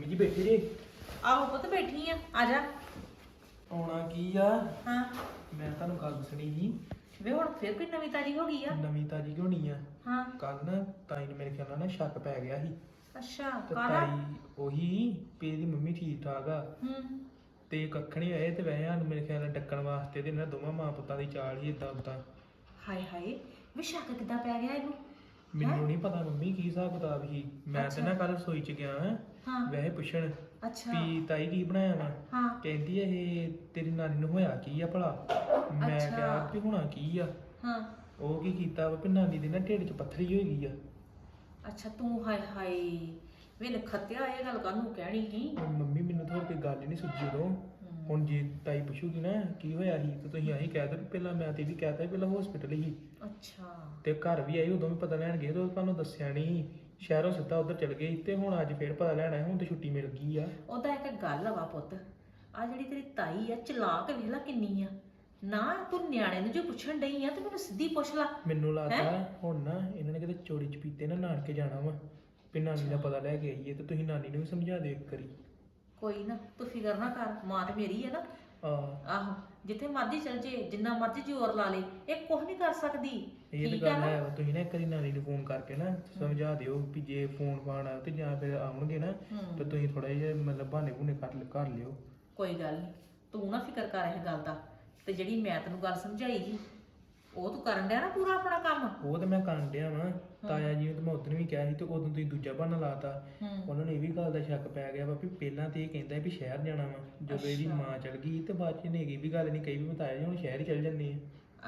Mummy ਜੀ ਬੈਠੇ ਜੇ। ਆਹੋ ਪੁੱਤ ਬੈਠੀ ਆ ਆ ਜਾ। ਆਉਣਾ ਕੀ ਆ? ਹਾਂ। ਮੈਂ ਤੁਹਾਨੂੰ ਗੱਲ ਦੱਸਣੀ ਸੀ। ਵੇ ਹੁਣ ਫੇਰ ਕੋਈ ਨਵੀਂ ਤਾਰੀ ਹੋ ਗਈ ਆ? ਨਵੀਂ ਤਾਜੀ ਕਿਉਂ ਨਹੀਂ ਆ? ਹਾਂ। ਕੱਲ ਨਾ ਤਾਈ ਨੂੰ ਮੇਰੇ ਖਿਆਲ ਨਾਲ ਨਾ ਸ਼ੱਕ ਪੈ ਗਿਆ ਸੀ। ਅੱਛਾ ਤੇ ਕਾਲਾ ਤਾਈ ਉਹੀ ਵੀ ਇਹਦੀ ਮੰਮੀ ਠੀਕ ਠਾਕ ਆ। ਹੂੰ। ਤੇ ਕੱਖ ਨਹੀਂ ਹੋਏ ਤੇ ਵੈਸੇ ਸਾਨੂੰ ਮੇਰੇ ਖਿਆਲ ਨਾਲ ਡੱਕਣ ਵਾਸਤੇ ਤੇ ਇਹਨਾਂ ਦੋਵਾਂ ਮਾਂ ਪੁੱਤਾਂ ਦੀ ਚਾਲ ਹੀ ਇਦਾਂ ਉਦਾਂ ਹਾਏ ਹਾਏ ਵੇ ਸ਼ੱਕ ਕਿੱਦਾਂ ਪੈ ਗਿਆ ਇਹਨੂੰ? ਮੈਨੂੰ ਨਹੀਂ ਪਤਾ ਮੰਮੀ ਕੀ ਹਿਸਾਬ ਕਿਤਾਬ ਸੀ। ਮੈਂ ਤੇ ਨਾ ਕੱਲ ਰਸੋਈ ਚ ਗਿਆ ਹਾਂ। ਵੈਸੇ ਪੁੱਛਣ ਅੱਛਾ। ਵੀ ਤਾਈ ਕੀ ਬਣਾਇਆ ਵਾ? ਹਾਂ। ਕਹਿੰਦੀ ਇਹ ਤੇਰੀ ਨਾਨੀ ਨੂੰ ਹੋਇਆ ਕੀ ਆ ਭਲਾ? ਮੈਂ। ਕਿਹਾ ਕਿ ਹੋਣਾ ਕੀ ਆ? ਹਾਂ। ਉਹ ਕੀ ਕੀਤਾ ਵਾ ਵੀ ਨਾਨੀ ਦੇ ਨਾ ਢਿੱਡ 'ਚ ਪੱਥਰੀ ਹੋਈ ਗਈ ਆ। ਅੱਛਾ ਤੂੰ ਹਾਏ ਹਾਏ। ਵੇ ਨਖੱਤਿਆ ਇਹ ਗੱਲ ਕਾਹਨੂੰ ਕਹਿਣੀ ਸੀ? ਮੰਮੀ ਮੈਨੂੰ ਤਾਂ ਹੋਰ ਕੋਈ ਗੱਲ ਹੀ ਨਹੀਂ ਸੁਝੀ ਉਦੋਂ। ਹੁਣ ਜੇ ਤਾਈ ਪੁੱਛੂਗੀ ਨਾ ਕੀ ਹੋਇਆ ਸੀ? ਤੇ ਤੁਸੀਂ ਆਹੀ ਕਹਿ ਦਿਓ ਵੀ ਪਹਿਲਾਂ ਮੈਂ ਤੇ ਵੀ ਕਹਿਤਾ ਪਹਿਲਾਂ ਹਸਪੀਟਲ ਹੀ। ਅੱਛਾ। ਤੇ ਘਰ ਵੀ ਆਈ ਉਦੋਂ ਵੀ ਪਤਾ ਲੈਣ ਗਏ ਤੇ ਉਹ ਤੁਹਾਨੂੰ ਦੱਸਿਆ ਨਹੀਂ ਸ਼ਹਿਰੋਂ ਸਿੱਧਾ ਉਧਰ ਚਲ ਗਏ ਤੇ ਹੁਣ ਅੱਜ ਫੇਰ ਪਤਾ ਲੈਣ ਆਏ ਹੁਣ ਤੇ ਛੁੱਟੀ ਮਿਲ ਗਈ ਆ। ਉਹਦਾ ਇੱਕ ਗੱਲ ਵਾ ਪੁੱਤ ਆ ਜਿਹੜੀ ਤੇਰੀ ਤਾਈ ਆ ਚਲਾਕ ਵੇਖ ਲੈ ਕਿੰਨੀ ਆ। ਨਾ ਤੂੰ ਨਿਆਣੇ ਨੂੰ ਜੋ ਪੁੱਛਣ ਡਈ ਆ ਤੇ ਮੈਨੂੰ ਸਿੱਧੀ ਪੁੱਛ ਲਾ। ਮੈਨੂੰ ਲੱਗਦਾ ਹੁਣ ਨਾ ਇਹਨਾਂ ਨੇ ਕਿਤੇ ਚੋਰੀ ਚਪੀਤੇ ਨਾ ਨਾਨਕੇ ਜਾਣਾ ਵਾ ਵੀ ਨਾਨੀ ਦਾ ਪਤਾ ਲੈ ਕੇ ਆਈਏ ਤੇ ਤੁਸੀਂ ਨਾਨੀ ਨੂੰ ਵੀ ਸਮਝਾ ਦਿਓ ਇੱਕ ਵਾਰੀ ਕੋਈ ਨਾ ਤੂੰ ਫਿਕਰ ਨਾ ਕਰ ਮਾਂ ਤੇ ਮੇਰੀ ਆ ਨਾ। ਆਹੋ ਜਿੱਥੇ ਮਰਜ਼ੀ ਚਲ ਜੇ ਜਿੰਨਾ ਮਰਜ਼ੀ ਜ਼ੋਰ ਲਾ ਲੇ ਇਹ ਕੁਝ ਨਹੀਂ ਕਰ ਸਕਦੀ। ਇਹ ਤਾਂ ਠੀਕ ਆ ਗੱਲ ਨਾ? ਹੈ ਵਾ, ਤੁਸੀਂ ਨਾ ਇੱਕ ਵਾਰੀ ਨਾਨੀ ਨੂੰ ਫੋਨ ਕਰਕੇ ਨਾ ਸਮਝਾ ਦਿਓ ਵੀ ਜੇ ਫੋਨ ਫਾਨ ਤੇ ਜਾਂ ਫਿਰ ਆਉਣਗੇ ਨਾ ਹੂੰ। ਤੇ ਤੁਸੀਂ ਥੋੜਾ ਜਿਹਾ ਮਤਲਬ ਬਹਾਨੇ ਬੁਨੇ ਕਰ ਲਿ- ਕਰ ਲਿਓ। ਕੋਈ ਗੱਲ ਨਹੀਂ ਤੂੰ ਨਾ ਫਿਕਰ ਕਰ ਇਹ ਗੱਲ ਦਾ ਤੇ ਜਿਹੜੀ ਮੈਂ ਤੈਨੂੰ ਗੱਲ ਸਮਝਾਈ ਸੀ ਉਹ ਤੂੰ ਕਰਨ ਡਿਆ ਨਾ ਪੂਰਾ ਆਪਣਾ ਕੰਮ? ਉਹ ਤਾਂ ਮੈਂ ਕਰਨ ਡਿਆ ਵਾਂ। ਤਾਇਆ ਜੀ ਨੂੰ ਤਾਂ ਮੈਂ ਉਦੋਂ ਵੀ ਕਿਹਾ ਸੀ ਤੇ ਉਦੋਂ ਤੁਸੀਂ ਦੂਜਾ ਬਹਾਨਾ ਲਾਤਾ। ਹੂੰ। ਉਹਨਾਂ ਨੂੰ ਇਹ ਵੀ ਗੱਲ ਦਾ ਸ਼ੱਕ ਪੈ ਗਿਆ ਵਾ ਵੀ ਪਹਿਲਾਂ ਤੇ ਇਹ ਕਹਿੰਦਾ ਵੀ ਸ਼ਹਿਰ ਜਾਣਾ ਵਾ। ਜਦੋਂ ਇਹਦੀ ਮਾਂ ਚਲ ਗਈ ਤੇ ਬਾਅਦ ਚ ਇਹਨੇ ਇਹ ਵੀ ਗੱਲ ਨਹੀਂ ਕਹੀ ਵੀ ਮੈਂ ਤਾਇਆ ਜੀ ਹੁਣ ਸ਼ਹਿਰ ਹੀ ਚੱਲ ਜੰਨੇ ਆ।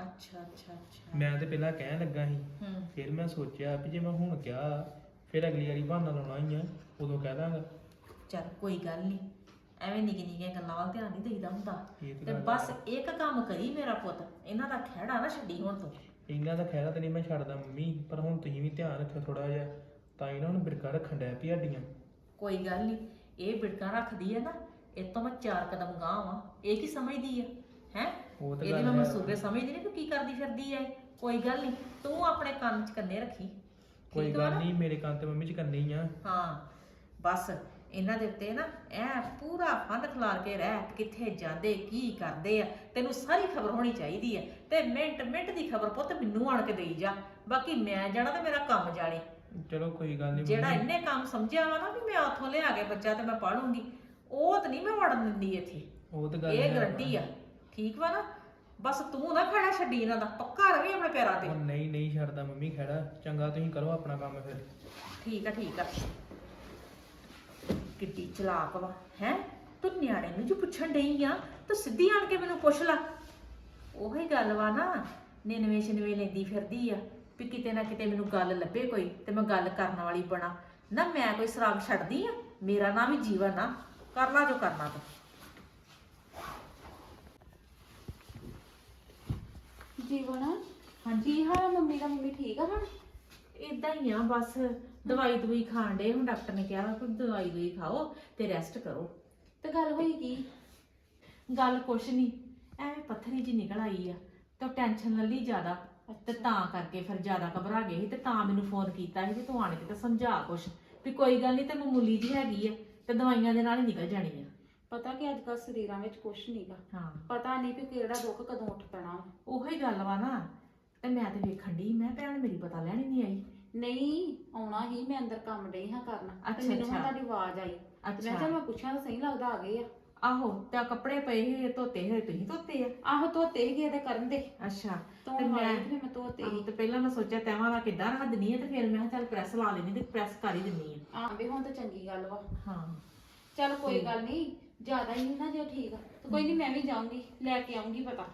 ਅੱਛਾ ਅੱਛਾ ਅੱਛਾ। ਮੈਂ ਤੇ ਪਹਿਲਾਂ ਕਹਿਣ ਲੱਗਾ ਸੀ। ਹੂੰ। ਫਿਰ ਮੈਂ ਸੋਚਿਆ ਵੀ ਜੇ ਮੈਂ ਹੁਣ ਕਿਹਾ ਫਿਰ ਅਗਲੀ ਵਾਰੀ ਬਹਾਨਾ ਲਾਉਣਾ ਹੀ ਆ ਉਦੋਂ ਕਹਿ ਦਾਂਗਾ। ਚੱਲ ਕੋਈ ਗੱਲ ਨਹੀਂ ਐਵੇਂ ਨਿੱਕੀ ਨਿੱਕੀਆਂ ਗੱਲਾਂ ਵੱਲ ਧਿਆਨ ਨਹੀਂ ਦੇਈਦਾ ਹੁੰਦਾ। ਇਹ ਤਾਂ ਤੇ ਗੱਲ ਬਸ ਇੱਕ ਕੰਮ ਕਰੀ ਮੇਰਾ ਪੁੱਤ ਇਹਨਾਂ ਦਾ ਖਹਿੜਾ ਨਾ ਛੱਡੀ ਹੁਣ ਤੂੰ। ਇਹਨਾਂ ਦਾ ਖੈਰਾ ਤੇ ਨਹੀਂ ਮੈਂ ਛੱਡਦਾ ਮੰਮੀ ਪਰ ਹੁਣ ਤੁਸੀਂ ਵੀ ਧਿਆਨ ਰੱਖਿਓ ਥੋੜਾ ਜਿਹਾ ਤਾਂ ਇਹਨਾਂ ਨੂੰ ਬਿਰਕਾ ਰੱਖਣ ਡੈ ਪਈ ਹੱਡੀਆਂ ਕੋਈ ਗੱਲ ਨਹੀਂ ਇਹ ਬਿੜਕਾਂ ਰੱਖਦੀ ਹੈ ਨਾ ਇਹ ਤੋਂ ਮੈਂ ਚਾਰ ਕਦਮ ਗਾਂ ਵਾਂ ਇਹ ਕੀ ਸਮਝਦੀ ਹੈ ਹੈ? ਉਹ ਤਾਂ ਇਹਦੇ ਗੱਲ ਮੈਂ ਹੈ। ਮਸੂਬੇ ਸਮਝਦੀ ਨਹੀਂ ਕਿ ਕੀ ਕਰਦੀ ਫਿਰਦੀ ਹੈ ਕੋਈ ਗੱਲ ਨਹੀਂ ਤੂੰ ਆਪਣੇ ਕੰਨ 'ਚ ਕੰਨੇ ਰੱਖੀ। ਕੋਈ ਠੀਕ ਵਾ ਗੱਲ ਨਾ? ਨਹੀਂ ਮੇਰੇ ਕੰਨ ਤੇ ਮੰਮੀ ਚ ਕਰਨੇ ਹੀ ਆ। ਹਾਂ ਬਸ। ਇਹਨਾਂ ਦੇ ਉੱਤੇ ਨਾ ਐ ਪੂਰਾ ਫੰਡ ਖਿਲਾਰ ਕੇ ਰਹਿ ਕਿੱਥੇ ਜਾਂਦੇ ਕੀ ਕਰਦੇ ਆ ਤੈਨੂੰ ਸਾਰੀ ਖਬਰ ਹੋਣੀ ਚਾਹੀਦੀ ਹੈ ਤੇ ਮਿੰਟ ਮਿੰਟ ਦੀ ਖਬਰ ਪੁੱਤ ਮੈਨੂੰ ਆਣ ਕੇ ਦੇਈ ਜਾ। ਬਾਕੀ ਮੈਂ ਜਾਣਾ ਤੇ ਮੇਰਾ ਕੰਮ ਜਾਣੇ। ਚਲੋ ਕੋਈ ਗੱਲ ਨਹੀਂ ਜਿਹੜਾ ਇਹਨੇ ਕੰਮ ਸਮਝਿਆ ਵਾ ਨਾ ਵੀ ਮੈਂ ਉੱਥੋਂ ਲਿਆ ਕੇ ਬੱਚਾ ਤੇ ਮੈਂ ਪੜੂੰਗੀ ਉਹ ਤਾਂ ਨਹੀਂ ਮੈਂ ਵੜਨ ਦਿੰਦੀ ਇੱਥੇ। ਉਹ ਤਾਂ ਗੱਲ ਇਹ। ਗਰੰਟੀ ਆ। ਠੀਕ ਵਾ ਨਾ? ਬਸ ਤੂੰ ਨਾ ਖੜਾ ਛੱਡੀ ਇਹਨਾਂ ਦਾ ਪੱਕਾ ਰਵੀ ਆਪਣੇ ਪੈਰਾਂ ਤੇ। ਨਹੀਂ ਨਹੀਂ ਛੱਡਦਾ ਮੰਮੀ ਖੈੜਾ। ਚੰਗਾ ਤੁਸੀਂ ਕਰੋ ਆਪਣਾ ਕੰਮ ਫਿਰ। ਠੀਕ ਆ ਠੀਕ ਆ। ਕਿੱਡੀ ਚਲਾਕ ਵਾ ਹੈ? ਤੂੰ ਨਿਆਣੇ ਨੂੰ ਜੋ ਪੁੱਛਣ ਡਈ ਆ ਤੂੰ ਸਿੱਧੀ ਆਣ ਕੇ ਮੈਨੂੰ ਪੁੱਛ ਲਾ। ਉਹੀ ਗੱਲ ਵਾ ਨਾ 99 ਛਿਨਵੇਂ ਲੈਂਦੀ ਫਿਰਦੀ ਆ ਵੀ ਕਿਤੇ ਨਾ ਕਿਤੇ ਮੈਨੂੰ ਗੱਲ ਲੱਭੇ ਕੋਈ ਤੇ ਮੈਂ ਗੱਲ ਕਰਨ ਵਾਲੀ ਬਣਾ। ਨਾ ਮੈਂ ਕੋਈ ਸ਼ਰਾਬ ਛੱਡਦੀ ਆ ਮੇਰਾ ਨਾਮ ਹੀ ਜੀਵਨ ਆ ਕਰ ਲਾ ਜੋ ਕਰਨਾ ਤੂੰ। ਜੀਵਨ? ਹਾਂਜੀ। ਆ ਮੰਮੀ ਦਾ? ਮੰਮੀ ਠੀਕ ਆ ਹੁਣ? ਇਦਾਂ ਹੀ ਆ ਬਸ ਦਵਾਈ ਦਵਾਈ ਖਾਣ ਦੇ ਹੁਣ ਡਾਕਟਰ ਨੇ ਕਿਹਾ ਕਿ ਦਵਾਈ ਦਵਾਈ ਖਾਓ ਤੇ ਰੈਸਟ ਕਰੋ। ਤੇ ਗੱਲ ਹੋਈ ਕੀ? ਗੱਲ ਕੁਛ ਨਹੀਂ ਐਵੇਂ ਪੱਥਰੀ ਜੀ ਨਿਕਲ ਆਈ ਆ ਤਾਂ ਟੈਨਸ਼ਨ ਲੱਲੀ ਜ਼ਿਆਦਾ ਤੇ ਤਾਂ ਕਰਕੇ ਫਿਰ ਜ਼ਿਆਦਾ ਘਬਰਾ ਗਏ ਸੀ ਤੇ ਤਾਂ ਮੈਨੂੰ ਫੋਨ ਕੀਤਾ ਸੀ ਕਿ ਤੂੰ ਆਣ ਕੇ ਤੇ ਸਮਝਾ ਕੁਛ ਵੀ ਕੋਈ ਗੱਲ ਨਹੀਂ ਤੇ ਮਾਮੂਲੀ ਜੀ ਹੈਗੀ ਆ ਤੇ ਦਵਾਈਆਂ ਦੇ ਨਾਲ ਹੀ ਨਿਕਲ ਜਾਣੀ ਆ। ਪਤਾ ਕਿ ਅੱਜ ਕੱਲ ਸਰੀਰਾਂ ਵਿੱਚ ਕੁਝ ਨਹੀਂਗਾ ਹਾਂ। ਪਤਾ ਨਹੀਂ ਕਿ ਕਿਹੜਾ ਦੁੱਖ ਕਦੋਂ ਉੱਠ ਪੈਣਾ। ਉਹੀ ਗੱਲ ਵਾ ਨਾ ਤੇ ਮੈਂ ਤੇ ਵੇਖਣ ਦੀ ਮੈਂ ਭੈਣ ਮੇਰੀ ਪਤਾ ਲੈਣੀ ਨਹੀਂ ਆਈ। ਨਹੀਂ ਆਉਣਾ ਹੀ ਮੈਂ ਅੰਦਰ ਕੰਮ ਡਈ ਹਾਂ ਕਰਨਾ। ਅੱਛਾ, ਤੇ ਮੈਨੂੰ ਹੁਣ ਅੱਛਾ। ਤੁਹਾਡੀ ਆਵਾਜ਼ ਆਈ। ਤੇ ਮੈਂ ਕਿਹਾ ਮੈਂ ਪੁੱਛਾਂ ਤਾਂ ਸਹੀ ਲੱਗਦਾ ਆ ਗਏ ਆ? ਆਹੋ ਤੇ ਕੱਪੜੇ ਪਏ ਸੀ ਧੋਤੇ ਹੋਏ ਤੁਸੀਂ ਧੋਤੇ ਆ? ਆਹੋ ਧੋਤੇ ਹੀ ਗਏ ਤੇ ਕਰਨ ਦੇ। ਅੱਛਾ। ਤੋਂ ਮੈਂ- ਤੇ ਮੈਂ ਧੋਤੇ ਆਹੋ, ਹੀ ਤੇ ਪਹਿਲਾਂ ਮੈਂ ਸੋਚਿਆ ਤੈਵਾਂ ਦਾ ਕਿੱਦਾਂ ਰੱਖ ਦਿੰਨੀ ਆ ਤੇ ਫਿਰ ਮੈਂ ਕਿਹਾ ਚੱਲ ਪ੍ਰੈਸ ਲਾ ਲੈਣੀ ਤੇ ਪ੍ਰੈਸ ਕਰ ਹੀ ਦਿੰਨੀ ਆ। ਆ ਵੀ ਹੁਣ ਤਾਂ ਚੰਗੀ ਗੱਲ ਵਾ। ਹਾਂ। ਚਲ ਕੋਈ ਗੱਲ ਨਹੀਂ ਜ਼ਿਆਦਾ ਹੀ ਨਾ ਜੇ ਠੀਕ ਆ। ਤੇ ਕੋਈ ਨਹੀਂ ਮੈਂ ਵੀ ਜਾਊਂਗੀ ਲੈ ਕੇ ਆਉਂਗੀ ਪਤਾ।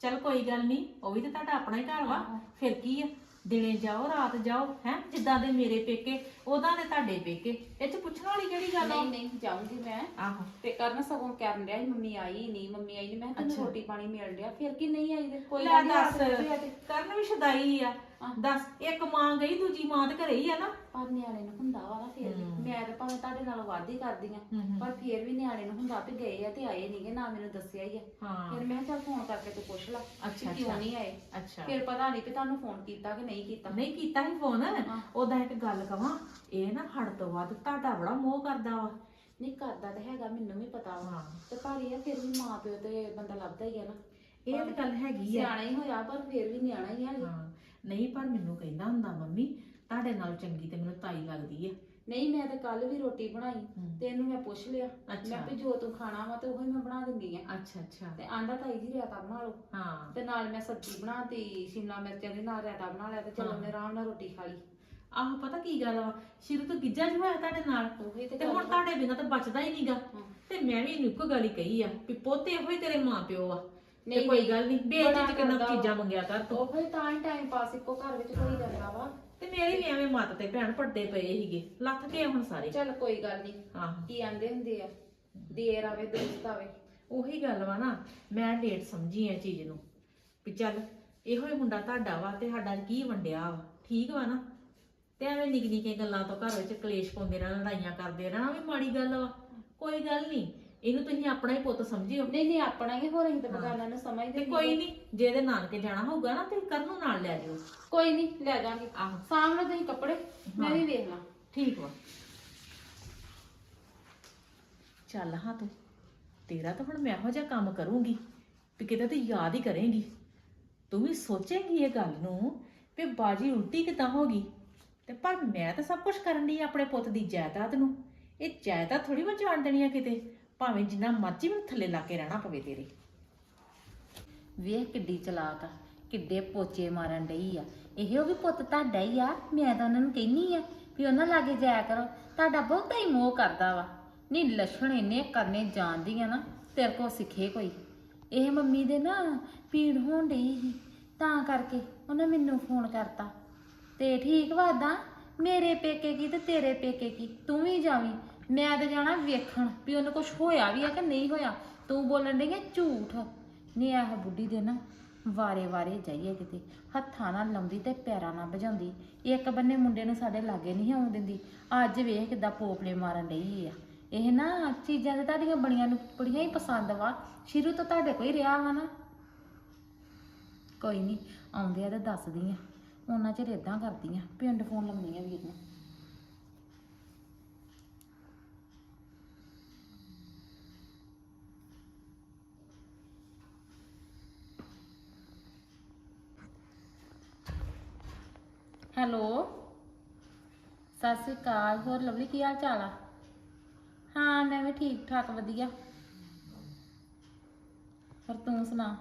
ਚਲ ਕੋਈ ਗੱਲ ਨਹੀਂ ਉਹ ਵੀ ਤੇ ਤੁਹਾਡਾ ਆਪਣਾ ਹੀ ਘਰ ਵਾ। ਆਹੋ। ਫਿਰ ਕੀ ਆ? ਦਿਨੇ ਜਾਓ ਰਾਤ ਜਾਓ ਹੈ? ਜਿੱਦਾਂ ਦੇ ਮੇਰੇ ਪੇਕੇ ਉਹਦਾਂ ਦੇ ਤੁਹਾਡੇ ਪੇਕੇ। ਇਹ ਚ ਪੁੱਛਣ ਵਾਲੀ ਕਿਹੜੀ ਗੱਲ ਆ? ਨਹੀਂ ਨਹੀਂ ਜਾਊਂਗੀ ਮੈਂ। ਆਹੋ। ਤੇ ਕਰਨ ਸਗੋਂ ਕਰਨ ਡਿਆ ਸੀ ਮੰਮੀ ਆਈ ਨਹੀਂ ਮੰਮੀ ਆਈ ਨਹੀਂ। ਮੈਂ ਕਿਹਾ ਤੈਨੂੰ ਅੱਛਾ। ਰੋਟੀ ਪਾਣੀ ਮਿਲ ਡਿਆ ਫਿਰ ਕੀ ਨਹੀਂ ਆਈ? ਤੇ ਕੋਈ ਲੈ ਗੱਲ ਨੀ, ਦੱਸ। ਰਾਤ ਨੂੰ ਵੀ ਆ ਤੇ। ਕਰਨ ਵੀ ਸ਼ਦਾਈ ਆ। ਦੱਸ ਇੱਕ ਮਾਂ ਗਈ ਦੂਜੀ ਮਾਂ ਤੇ ਘਰੇ ਹੀ ਆ ਨਾ। ਪਰ ਨਿਆਣੇ ਨੂੰ ਹੁੰਦਾ ਵਾ ਨਾ ਫਿਰ ਵੀ। ਹਮ। ਮੈਂ ਤਾਂ ਭਾਵੇਂ ਤੁਹਾਡੇ ਨਾਲ ਹੀ ਕਰਦੀ ਆ ਹਮ, ਹਮ। ਪਰ ਫਿਰ ਵੀ ਨਿਆਣੇ ਨੂੰ ਹੁੰਦਾ ਵੀ ਗਏ ਆ ਤੇ ਆਏ ਨਹੀਂਗੇ ਨਾ ਮੈਨੂੰ ਦੱਸਿਆ ਹੀ ਆ। ਹਾਂ। ਫਿਰ ਮੈਂ ਕਿਹਾ ਚੱਲ ਫੋਨ ਕਰਕੇ ਤੂੰ ਪੁੱਛ ਲੈ ਅੱਛਾ, ਕਿ ਕਿਉਂ ਅੱਛਾ। ਨਹੀਂ ਆਏ। ਅੱਛਾ। ਫਿਰ ਪਤਾ ਨਹੀਂ ਵੀ ਤੁਹਾਨੂੰ ਫੋਨ ਕੀਤਾ ਕਿ ਨਹੀਂ ਕੀਤਾ। ਨਹੀਂ ਕੀਤਾ ਸੀ ਫੋਨ। ਹਾਂ। ਉਹਦਾ ਇੱਕ ਗੱਲ ਕਵਾਂ ਇਹ ਨਾ ਹੜ ਤੋਂ ਵੱਧ ਤੁਹਾਡਾ ਬੜਾ ਮੋਹ ਕਰਦਾ ਵਾ। ਨਹੀਂ ਕਰਦਾ ਤਾਂ ਹੈਗਾ ਮੈਨੂੰ ਵੀ ਪਤਾ ਵਾ। ਹਾਂ। ਤੇ ਪਰ ਇਹ ਆ ਫਿਰ ਵੀ ਮਾਂ ਪਿਓ ਤੇ ਬੰਦਾ ਲੱਭਦਾ ਹੀ ਆ ਨਾ। ਇਹ ਤਾਂ ਗੱਲ ਹੈਗੀ ਆ। ਸਿਆਣਾ ਹੀ ਹੋਇਆ ਪਰ ਫਿਰ ਵੀ ਨਿਆਣਾ ਹੀ ਆ ਹਜੇ। ਨਹੀਂ ਪਰ ਮੈਨੂੰ ਕਹਿੰਦਾ ਹੁੰਦਾ ਮੰਮੀ ਤੁਹਾਡੇ ਨਾਲ ਚੰਗੀ ਤੇ ਮੈਨੂੰ ਤਾਈ ਲੱਗਦੀ ਆ। ਨਹੀਂ ਮੈਂ ਤਾਂ ਕੱਲ ਵੀ ਰੋਟੀ ਬਣਾਈ ਹਮ। ਤੇ ਇਹਨੂੰ ਮੈਂ ਪੁੱਛ ਲਿਆ। ਅੱਛਾ। ਮੈਂ ਵੀ ਜੋ ਤੂੰ ਖਾਣਾ ਵਾ ਤੇ ਉਹੀ ਮੈਂ ਬਣਾ ਦਿੰਦੀ ਆ। ਅੱਛਾ ਅੱਛਾ। ਤੇ ਆਂਦਾ ਤਾਈ ਜੀ ਰਾਇਤਾ ਬਣਾ ਲਓ। ਹਾਂ। ਤੇ ਨਾਲ ਮੈਂ ਸਬਜ਼ੀ ਬਣਾਤੀ ਸ਼ਿਮਲਾ ਮਿਰਚਾਂ ਦੇ ਨਾਲ ਰਾਇਤਾ ਬਣਾ ਲਿਆ ਤੇ ਚਲੋ। ਮੈਂ ਆਰਾਮ ਨਾਲ ਰੋਟੀ ਖਾ ਲਈ। ਆਹੋ ਪਤਾ ਕੀ ਗੱਲ ਵਾ? ਸ਼ੁਰੂ ਤੋਂ ਗਿੱਜਾ ਜਿਹਾ ਹੋਇਆ ਤੁਹਾਡੇ ਨਾਲ। ਉਹੀ ਤੇ ਤੇ ਗੱਲ ਹੁਣ। ਤੁਹਾਡੇ ਬਿਨਾਂ ਤਾਂ ਬਚਦਾ ਹੀ ਨਹੀਂਗਾ ਹਾਂ। ਤੇ ਮੈਂ ਵੀ ਇਹਨੂੰ ਇੱਕੋ ਗੱਲ ਹੀ ਕਹੀ ਆ ਵੀ ਪੋਤੇ ਹੋਏ ਤੇਰੇ ਮਾਂ ਪਿਓ ਆ। ਤੇ ਨਹੀਂ, ਕੋਈ ਗੱਲ ਨਹੀਂ ਬੇਇੱਜ਼ਤੀ ਕਿੰਨਾ ਕਰਦਾ। ਚੀਜ਼ਾਂ ਮੰਗਿਆ ਕਰ ਤੂੰ। ਉਹ ਫਿਰ ਤਾਂ ਹੀ ਟਾਈਮ ਪਾਸ ਇੱਕੋ ਘਰ ਵਿੱਚ ਕੋਈ ਕਰਦਾ ਵਾ। ਤੇ ਮੇਰੀ ਵੀ ਐਵੇਂ ਮੱਤ ਤੇ ਭੈਣ ਪੱਟੇ ਪਏ ਸੀਗੇ ਲੱਥ ਗਏ ਹੁਣ ਸਾਰੇ। ਚੱਲ ਕੋਈ ਗੱਲ ਨਹੀਂ ਆਹੋ ਕੀ ਆਂਦੇ ਹੁੰਦੇ ਆ ਦੇਰ ਆਵੇ ਦੋਸਤ ਆਵੇ। ਉਹੀ ਗੱਲ ਵਾ ਨਾ ਮੈਂ ਲੇਟ ਸਮਝੀ ਐ ਚੀਜ਼ ਨੂੰ ਵੀ ਚੱਲ ਇਹੋ ਹੀ ਮੁੰਡਾ ਤੁਹਾਡਾ ਵਾ ਤੇ ਸਾਡਾ ਕੀ ਵੰਡਿਆ ਵਾ ਠੀਕ ਵਾ ਨਾ? ਤੇ ਐਵੇਂ ਨਿੱਕੀ ਨਿੱਕੀਆਂ ਗੱਲਾਂ ਤੋਂ ਘਰ ਵਿੱਚ ਕਲੇਸ਼ ਪਾਉਂਦੇ ਰਹਿਣਾ ਲੜਾਈਆਂ ਕਰਦੇ ਰਹਿਣਾ ਵੀ ਮਾੜੀ ਗੱਲ ਵਾ। ਕੋਈ ਗੱਲ ਨਹੀਂ ਇਹਨੂੰ ਤੁਸੀਂ ਆਪਣਾ ਹੀ ਪੁੱਤ ਸਮਝਿਓ। ਨਹੀਂ ਨਹੀਂ ਆਪਣਾ ਹੀ ਹੋ ਰਹੀ ਤਾਂ ਹਾਂ। ਬਗਾਨਾ ਨੂੰ ਸਮਝਦੇ ਤੇ ਕੋਈ ਨਹੀਂ ਜੇ ਇਹਦੇ ਨਾਨਕੇ ਜਾਣਾ ਹੋਊਗਾ ਨਾ ਤੇ ਕਰਨ ਨੂੰ ਨਾਲ ਲੈ ਜਿਓ। ਕੋਈ ਨਹੀਂ ਲੈ ਜਾਾਂਗੇ ਆਹੋ। ਸਾਹਮਣੇ ਤੁਸੀਂ ਕੱਪੜੇ ਮੈਂ ਵੀ ਵੇਖ ਲਾਂ। ਠੀਕ ਵਾ। ਚੱਲ ਹਾਂ ਤੂੰ ਤੇਰਾ ਤਾਂ ਹੁਣ ਮੈਂ ਇਹੋ ਜਿਹਾ ਕੰਮ ਕਰੂੰਗੀ ਵੀ ਕਿਤੇ ਤੂੰ ਯਾਦ ਹੀ ਕਰੇਂਗੀ। ਤੂੰ ਵੀ ਸੋਚੇਂਗੀ ਇਹ ਗੱਲ ਨੂੰ ਵੀ ਬਾਜੀ ਉਲਟੀ ਕਿਦਾਂ ਹੋ ਗਈ? ਤੇ ਪਰ ਮੈਂ ਤਾਂ ਸਭ ਕੁਝ ਕਰਨ ਦੀ ਆਪਣੇ ਪੁੱਤ ਦੀ ਜਾਇਦਾਦ ਨੂੰ। ਇਹ ਜਾਇਦਾਦ ਥੋੜੀ ਮੈਂ ਜਾਣ ਦੇਣੀ ਆ ਕਿਤੇ। ਭਾਵੇਂ ਜਿੰਨਾ ਮਰਜ਼ੀ ਮੈਨੂੰ ਥੱਲੇ ਲਾ ਕੇ ਰਹਿਣਾ ਪਵੇ ਤੇਰੇ। ਵੇਖ ਕਿੱਡੀ ਚਲਾਕ ਆ, ਕਿੱਡੇ ਪੋਚੇ ਮਾਰਨ ਡਈ ਆ। ਇਹੋ ਵੀ ਪੁੱਤ ਤੁਹਾਡਾ ਹੀ ਆ, ਮੈਂ ਤਾਂ ਉਹਨਾਂ ਨੂੰ ਕਹਿਨੀ ਆ ਵੀ ਉਹਨਾਂ ਲਾਗੇ ਜਾਇਆ ਕਰੋ। ਤੁਹਾਡਾ ਬਹੁਤਾ ਹੀ ਮੋਹ ਕਰਦਾ ਵਾ। ਨਹੀਂ ਲੱਛਣ ਇੰਨੇ ਕਰਨੇ ਜਾਣਦੀ ਆ ਨਾ, ਤੇਰੇ ਕੋ ਸਿੱਖੇ ਕੋਈ। ਇਹ ਮੰਮੀ ਦੇ ਨਾ ਪੀੜ ਹੋਣ ਡਈ ਸੀ, ਤਾਂ ਕਰਕੇ ਉਹਨੇ ਮੈਨੂੰ ਫੋਨ ਕਰਤਾ। ਤੇ ਠੀਕ ਵਾਦਾ ਮੇਰੇ ਪੇਕੇ ਕੀ ਤੇ ਤੇਰੇ ਪੇਕੇ ਕੀ, ਤੂੰ ਵੀ ਜਾਵੀਂ। ਮੈਂ ਤਾਂ ਜਾਣਾ ਵੇਖਣ ਵੀ ਉਹਨੂੰ ਕੁਝ ਹੋਇਆ ਵੀ ਆ ਕਿ ਨਹੀਂ ਹੋਇਆ। ਤੂੰ ਬੋਲਣ ਡਈ ਆ ਝੂਠ। ਨਹੀਂ ਇਹ ਬੁੱਢੀ ਦੇ ਨਾ ਵਾਰੇ ਵਾਰੇ ਜਾਈਏ ਕਿਤੇ। ਹੱਥਾਂ ਨਾਲ ਲਾਉਂਦੀ ਤੇ ਪੈਰਾਂ ਨਾਲ ਭਜਾਉਂਦੀ। ਇੱਕ ਬੰਨੇ ਮੁੰਡੇ ਨੂੰ ਸਾਡੇ ਲਾਗੇ ਨਹੀਂ ਆਉਣ ਦਿੰਦੀ। ਅੱਜ ਵੇਖ ਕਿਦਾਂ ਪੋਪਲੇ ਮਾਰਨ ਡਈ ਆ। ਇਹ ਨਾ ਚੀਜ਼ਾਂ ਤੇ ਤੁਹਾਡੀਆਂ ਬਣੀਆਂ ਨੂੰ ਬੜੀਆਂ ਹੀ ਪਸੰਦ ਵਾ। ਸ਼ੁਰੂ ਤੋਂ ਤੁਹਾਡੇ ਕੋਈ ਰਿਹਾ ਵਾ ਨਾ। ਕੋਈ ਨਹੀਂ ਆਉਂਦੇ ਆ ਤੇ ਦੱਸਦੀ ਆ। ਉਹਨਾਂ ਚਿਰ ਇਦਾਂ ਕਰਦੀ ਆ। ਪਿੰਡ ਫੋਨ ਲਾਉਂਦੀ ਆ ਵੀਰ ਨੂੰ। ਹੈਲੋ। ਸਤਿ ਸ਼੍ਰੀ ਅਕਾਲ, ਹੋਰ ਲਵਲੀ, ਕੀ ਹਾਲ ਚਾਲ ਆ? ਹਾਂ, ਮੈਂ ਵੀ ਠੀਕ ਠਾਕ, ਵਧੀਆ। ਹੋਰ ਤੂੰ ਸੁਣਾ?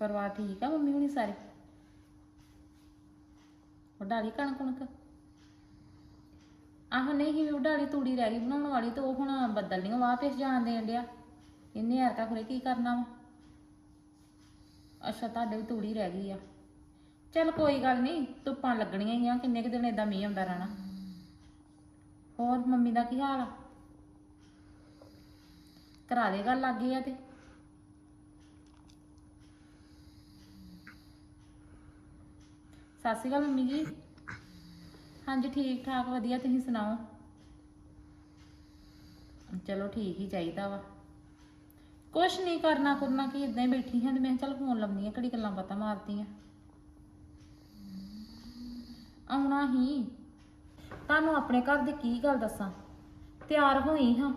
ਪਰਿਵਾਰ ਠੀਕ ਆ, ਮੰਮੀ ਹੁਣੀ ਸਾਰੇ? ਉਡਾਲੀ ਕਣਕ ਕੁਣਕ? ਆਹੋ ਨਹੀਂ ਉਡਾਲੀ ਤੂੜੀ ਰਹਿ ਗਈ ਬਣਾਉਣ ਵਾਲੀ ਤੇ ਉਹ ਹੁਣ ਬੱਦਲ ਨਹੀਂ ਵਾਪਸ ਜਾਣ ਦੇਣ ਡਿਆ। ਇਹਨੇ ਹਰਕਾ ਖੁਰੇ ਕੀ ਕਰਨਾ ਵਾ? ਅੱਛਾ, ਤੁਹਾਡੇ ਵੀ ਤੂੜੀ ਰਹਿ ਗਈ ਆ। ਚੱਲ ਕੋਈ ਗੱਲ ਨਹੀਂ, ਧੁੱਪਾਂ ਲੱਗਣੀਆਂ ਹੀ ਆ, ਕਿੰਨੇ ਕੁ ਦਿਨ ਏਦਾਂ ਮੀਂਹ ਆਉਂਦਾ ਰਹਿਣਾ। ਹੋਰ ਮੰਮੀ ਦਾ ਕੀ ਹਾਲ ਆ? ਕਰਾ ਦੇ ਗੱਲ ਲੱਗ ਗਈ ਆ ਤੇ। ਸਤਿ ਸ਼੍ਰੀ ਅਕਾਲ ਮੰਮੀ ਜੀ। ਹਾਂਜੀ ਠੀਕ ਠਾਕ ਵਧੀਆ, ਤੁਸੀਂ ਸੁਣਾਓ? ਚਲੋ ਠੀਕ ਹੀ ਚਾਹੀਦਾ ਵਾ। ਕੁਛ ਨਹੀਂ ਕਰਨਾ ਕਰਨਾ ਕੀ ਇਦਾਂ ਹੀ ਬੈਠੀ ਹਾਂ ਤੇ ਮੈਂ ਕਿਹਾ ਚੱਲ ਫੋਨ ਲਾਉਂਦੀ ਆ ਘੜੀ ਗੱਲਾਂ ਬਾਤਾਂ ਮਾਰਦੀ ਆ ਆਉਣਾ ਹੀ। ਤੁਹਾਨੂੰ ਆਪਣੇ ਘਰ ਦੀ ਕੀ ਗੱਲ ਦੱਸਾਂ? ਤਿਆਰ ਹੋਈ ਹਾਂ।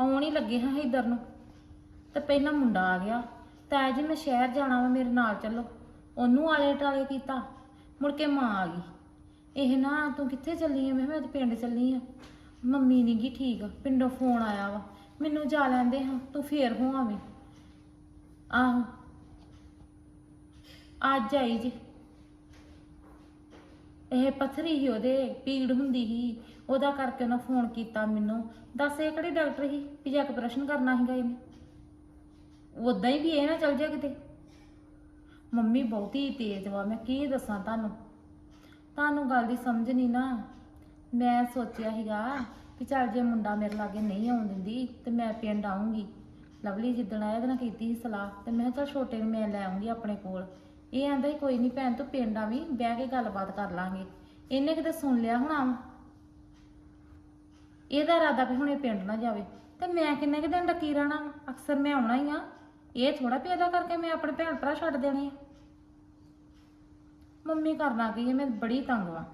ਆਉਣ ਹੀ ਲੱਗੇ ਹਾਂ ਇੱਧਰ ਨੂੰ। ਤੇ ਪਹਿਲਾਂ ਮੁੰਡਾ ਆ ਗਿਆ। ਤਾਂ ਜੀ, ਮੈਂ ਸ਼ਹਿਰ ਜਾਣਾ ਵਾ, ਮੇਰੇ ਨਾਲ ਚੱਲੋ। ਉਹਨੂੰ ਆਲੇ ਟਾਲੇ ਕੀਤਾ। ਮੁੜ ਕੇ ਮਾਂ ਆ ਗਈ। ਇਹ ਨਾ, ਤੂੰ ਕਿੱਥੇ ਚੱਲੀ ਆ? ਮੈਂ ਕਿਹਾ, ਮੈਂ ਤਾਂ ਪਿੰਡ ਚੱਲੀ ਆ। ਮੰਮੀ ਨੀ ਗੀ ਠੀਕ। ਪਿੰਡੋਂ ਫੋਨ ਆਇਆ ਵਾ। ਮੈਨੂੰ ਜਾ ਲੈਂਦੇ ਹਾਂ। ਤੂੰ ਫੇਰ ਹੋ ਆਵੇਂ। ਆਹੋ। ਅੱਜ ਆਈ ਜੀ। ਇਹ ਪੱਥਰੀ ਹੀ ਉਹਦੇ ਪੀੜ ਹੁੰਦੀ ਸੀ। ਉਹਦਾ ਕਰਕੇ ਉਹਨਾਂ ਫੋਨ ਕੀਤਾ ਮੈਨੂੰ। ਦੱਸ ਇਹ ਕਿਹੜੇ ਡਾਕਟਰ ਸੀ ਵੀ ਜਾ ਕੇ ਪ੍ਰਸ਼ਨ ਕਰਨਾ ਸੀਗਾ ਇਹਨੇ? ਉਦਾਂ ਹੀ ਵੀ ਇਹ ਨਾ ਚੱਲ ਜਾ ਕਿਤੇ। ਮੰਮੀ ਬਹੁਤੀ ਤੇਜ਼ ਵਾ, ਮੈਂ ਕੀ ਦੱਸਾਂ ਤੁਹਾਨੂੰ? ਤੁਹਾਨੂੰ ਗੱਲ ਦੀ ਸਮਝ ਨਹੀਂ ਨਾ। ਮੈਂ ਸੋਚਿਆ ਸੀਗਾ ਕਿ ਚੱਲ ਜੇ ਮੁੰਡਾ ਮੇਰੇ ਲਾਗੇ ਨਹੀਂ ਆਉਣ ਦਿੰਦੀ, ਤੇ ਮੈਂ ਪਿੰਡ ਆਉਂਗੀ ਲਵਲੀ ਜਿੱਦਣ ਆਇਆ ਉਹਦੇ ਨਾਲ ਕੀਤੀ ਸੀ ਸਲਾਹ, ਤੇ ਮੈਂ ਕਿਹਾ ਚੱਲ ਛੋਟੇ ਨੂੰ ਮੈਂ ਲੈ ਆਉਂਗੀ ਆਪਣੇ ਕੋਲ। ਇਹ ਆਂਦਾ ਸੀ, ਕੋਈ ਨਹੀਂ ਭੈਣ ਤੂੰ ਪਿੰਡ ਆਵੀਂ ਬਹਿ ਕੇ ਗੱਲਬਾਤ ਕਰ ਲਾਂਗੇ। ਇਹਨੇ ਕਿਤੇ ਸੁਣ ਲਿਆ ਹੋਣਾ ਵਾ? ਇਹਦਾ ਇਰਾਦਾ ਵੀ ਹੁਣ ਇਹ ਪਿੰਡ ਨਾ ਜਾਵੇ। ਤੇ ਮੈਂ ਕਿੰਨੇ ਕੁ ਦਿਨ ਡੱਕੀ ਰਹਿਣਾ ਵਾ? ਅਕਸਰ ਮੈਂ ਆਉਣਾ ਹੀ ਆ। ਇਹ ਥੋੜਾ ਵੀ ਇਹਦਾ ਕਰਕੇ ਮੈਂ ਆਪਣੇ ਭੈਣ ਭਰਾ ਛੱਡ ਦੇਣੇ ਆ। ਮੰਮੀ ਕਰਨਾ ਕੀ ਹੈ ਮੈਂ ਬੜੀ ਤੰਗ ਵਾਂ।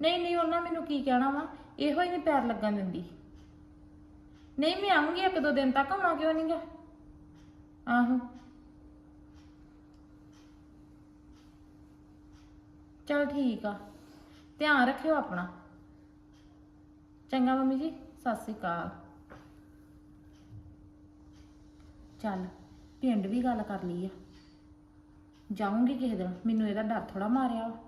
ਨਹੀਂ ਨਹੀਂ, ਉਹਨਾਂ ਮੈਨੂੰ ਕੀ ਕਹਿਣਾ ਵਾ? ਇਹੋ ਹੀ ਨਹੀਂ ਪੈਰ ਲੱਗਣ ਦਿੰਦੀ। ਨਹੀਂ, ਮੈਂ ਆਉਂਗੀ ਇੱਕ ਦੋ ਦਿਨ ਤੱਕ, ਆਉਣਾ ਕਿਉਂ ਨਹੀਂਗਾ ਆਹੋ। ਚਲ ਠੀਕ ਆ, ਧਿਆਨ ਰੱਖਿਓ ਆਪਣਾ। ਚੰਗਾ ਮੰਮੀ ਜੀ, ਸਤਿ ਸ੍ਰੀ ਅਕਾਲ। ਚੱਲ, ਪਿੰਡ ਵੀ ਗੱਲ ਕਰ ਲਈ ਆ। ਜਾਊਂਗੀ ਕਿਸੇ ਦਿਨ, ਮੈਨੂੰ ਇਹਦਾ ਡਰ ਥੋੜਾ ਮਾਰਿਆ ਵਾ।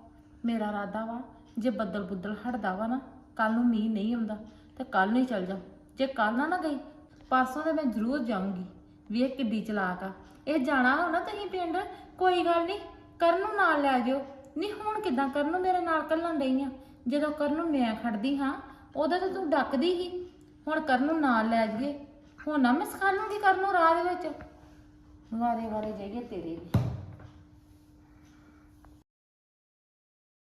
ਮੇਰਾ ਇਰਾਦਾ ਵਾ, ਜੇ ਬੱਦਲ ਬੁੱਦਲ ਹਟਦਾ ਵਾ ਨਾ ਕੱਲ ਨੂੰ ਮੀਂਹ ਨਹੀਂ ਆਉਂਦਾ, ਤੇ ਕੱਲ ਨੂੰ ਹੀ ਚੱਲ ਜਾ ਜੇ ਕੱਲ ਨਾ ਨਾ ਗਈ, ਪਰਸੋਂ ਤੇ ਮੈਂ ਜ਼ਰੂਰ ਜਾਊਂਗੀ। ਵੇਖ ਕਿੱਡੀ ਚਲਾਕ ਆ। ਇਹ ਜਾਣਾ ਹੋ ਨਾ ਤੁਸੀਂ ਪਿੰਡ? ਕੋਈ ਗੱਲ ਨਹੀਂ ਕਰਨ ਨੂੰ ਨਾਲ ਲੈ ਜਿਓ। ਨਹੀਂ ਹੁਣ ਕਿਦਾਂ ਕਰਨ ਨੂੰ ਮੇਰੇ ਨਾਲ ਕੱਲਣ ਡਈ ਆ? ਜਦੋਂ ਕਰਨ ਨੂੰ ਮੈਂ ਖੜਦੀ ਹਾਂ, ਉਦੋਂ ਤਾਂ ਤੂੰ ਡੱਕਦੀ ਹੀ। ਹੁਣ ਕਰਨ ਨੂੰ ਨਾਲ ਲੈ ਜਾਈਏ। ਹੁਣ ਨਾ ਮੈਂ ਸਿਖਾ ਲੂੰਗੀ ਕਰਨ ਨੂੰ ਰਾਹ ਦੇ ਵਿੱਚ। ਵਾਰੇ ਵਾਰੇ ਜਾਈਏ ਤੇਰੇ ਵੀ।